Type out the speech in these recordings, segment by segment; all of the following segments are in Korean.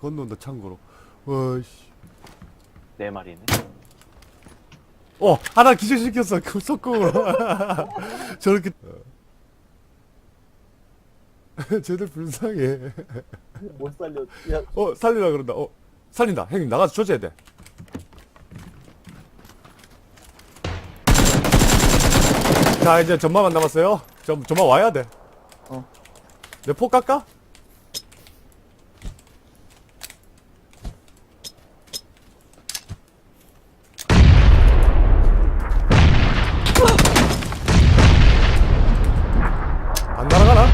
건너온다 창고로 와씨 네 마리네. 어 하나 기절시켰어 그 속공으로 저렇게 쟤들 불쌍해 못 살려. 야, 어 살리라 그런다 어 살린다 형님 나가서 조져야 돼 자, 이제 전마만 남았어요. 전, 전마 와야 돼. 어. 내폭 깎아? 안 날아가나?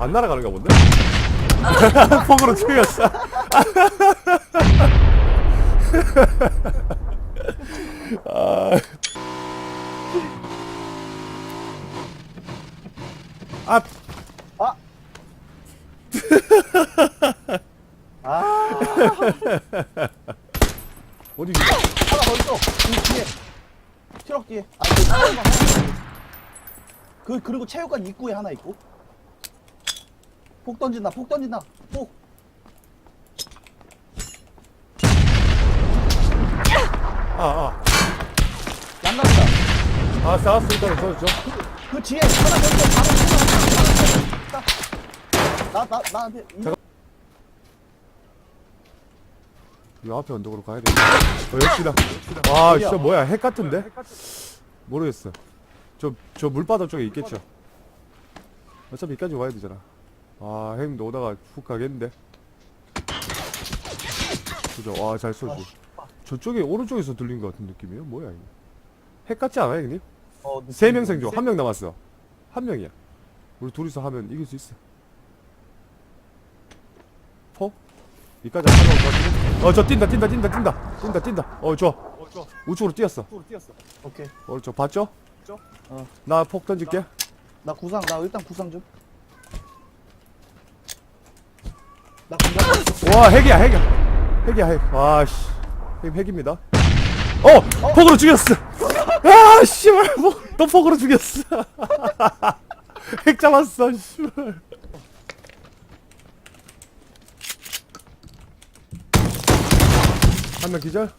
안 날아가는가 본데? 폭으로 튀겼어. 아, 아. 아, 어디 하나 더 있어. 그 뒤에. 트럭 뒤에. 아, 그. 그 그리고 체육관 입구에 하나 있고. 폭 던진다. 폭 던진다. 폭. 아, 아. 양갑이다. 아, 싸웠어. 일단 저, 저. 그 뒤에 하나 더 있어. 바로 하나. 나, 나, 나한테. 이- 이 앞에 언덕으로 가야 돼. 어, 역시다. 와, 진짜 뭐야. 핵 같은데? 모르겠어. 저, 저 물바다 쪽에 있겠죠. 어차피 여기까지 와야 되잖아. 아, 형님도 오다가 훅 가겠는데? 그죠? 와, 잘 쏘지. 저쪽에, 오른쪽에서 들린 것 같은 느낌이에요? 뭐야, 이거. 핵 같지 않아요, 형님? 어, 세 명 생존. 한 명 남았어. 한 명이야. 우리 둘이서 하면 이길 수 있어. 포? 이까지 한 명만 더 어, 저 뛴다, 뛴다, 뛴다, 뛴다. 뛴다, 뛴다. 어, 좋아. 우측으로 뛰었어. 오케이. 오른쪽 봤죠? 어. 나폭 던질게. 나 구상, 나 일단 구상 좀. 나 구상. 와, 핵이야, 핵이야. 핵이야, 핵. 와, 씨. 핵, 핵입니다. 어! 폭으로 죽였어! 아, 씨발. 뭐, 또 폭으로 죽였어. 핵 잡았어, 씨발. 한 명 기절?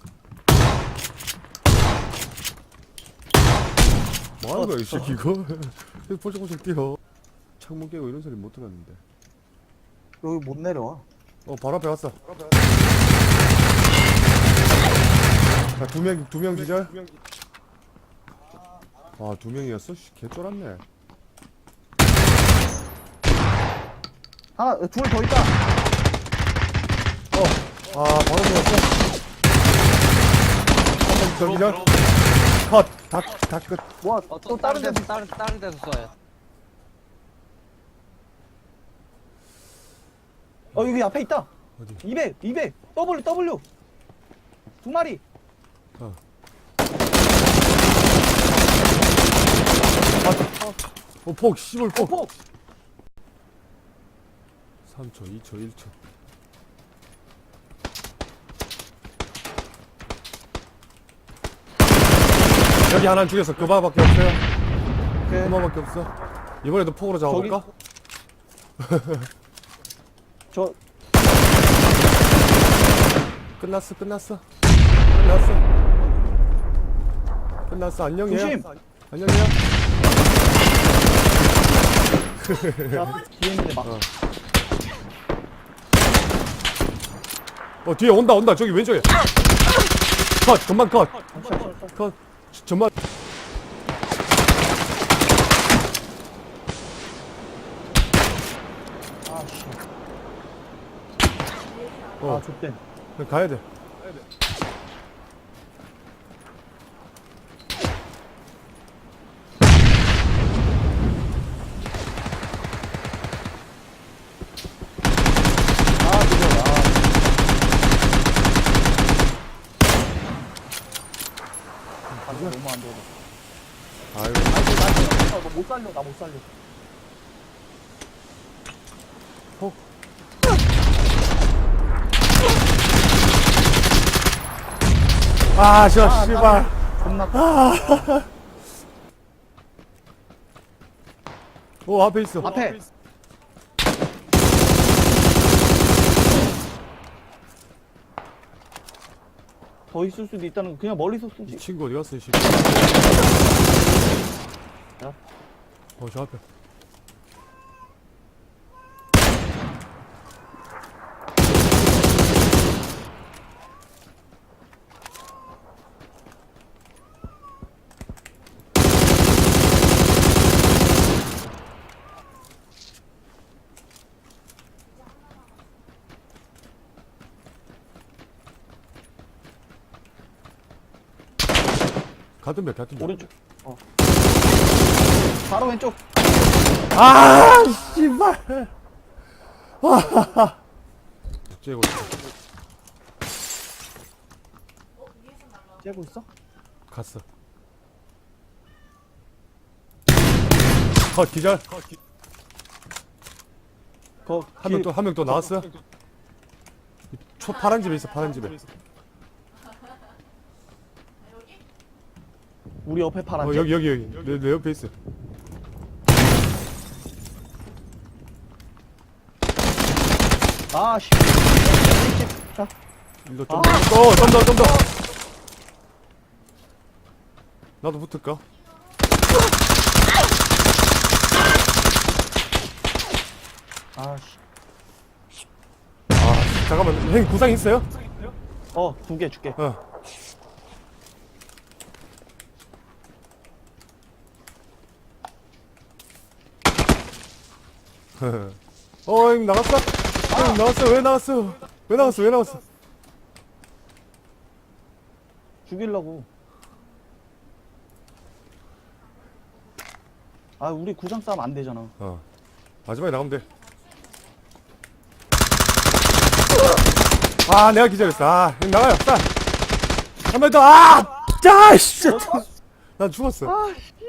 뭐 하는 거야, 이 새끼, 이거? 포적포적 뛰어. 창문 깨고 이런 소리 못 들었는데. 여기 못 내려와. 어, 바로 앞에 왔어. 자, 두 명, 두 명 기절. 아, 두 명이었어? 씨, 개 쫄았네. 하나, 둘 더 있다. 아, 바로 들었어. 한명더 기절. 컷! 다, 다 끝. 뭐, 어, 또 다른 데서. 데서 다른 다른 데서 쏴요. 어, 여기 앞에 있다. 어디? 200, 200. W, W. 두 마리. 어, 폭, 씨발, 어, 폭. 폭. 3초, 2초, 1초. 여기 하나 죽였어. 그마밖에 없어요. 오케이. 그마밖에 없어. 이번에도 폭으로 잡아볼까? 저, 끝났어, 끝났어. 끝났어. 끝났어. 조심. 뒤에 있는데 막. 어. 어, 뒤에 온다, 온다. 저기 왼쪽에. 컷, 전만 컷. 컷. 전만. 아, 씨. 어, 아, 좆된. 가야 돼. 아, 그거, 아. 아, 이거 너무 안 돼. 아이고. 아니, 나, 나, 너못 살려, 나 못 살려. 폭. 아, 저, 아, 씨발. 겁나. 오, 앞에 있어. 앞에. 더 있을 수도 있다는 거 그냥 멀리서 이 쏘지. 친구 어디 갔어, 이 씨. 야. 어, 저 앞에. 같은 배, 같은 배. 오른쪽. 어. 바로 왼쪽. 아, 씨발. 와. 째고 째고 있어? 갔어. 컷 기절. 거한명또 한 명 또 나왔어. 초 파란 집에 있어, 파란 집에. 우리 옆에 파란. 어, 여기 여기 여기. 내, 내 옆에 있어. 아 씨. 자, 이거 좀 아. 더, 좀 더, 좀 더. 나도 붙을까? 아 씨. 아, 잠깐만. 형님 구상 있어요? 어, 두 개 줄게. 어. 어, 형 나갔어? 형 나갔어? 왜 나갔어? 왜 나갔어? 왜 나갔어? 죽이려고. 아, 우리 구상 싸움 안 되잖아. 어. 마지막에 나가면 돼. 아, 내가 기절했어. 아, 형 나가요. 싸. 한번 더. 아! 짜! 씨. 난 죽었어. 아, 씨.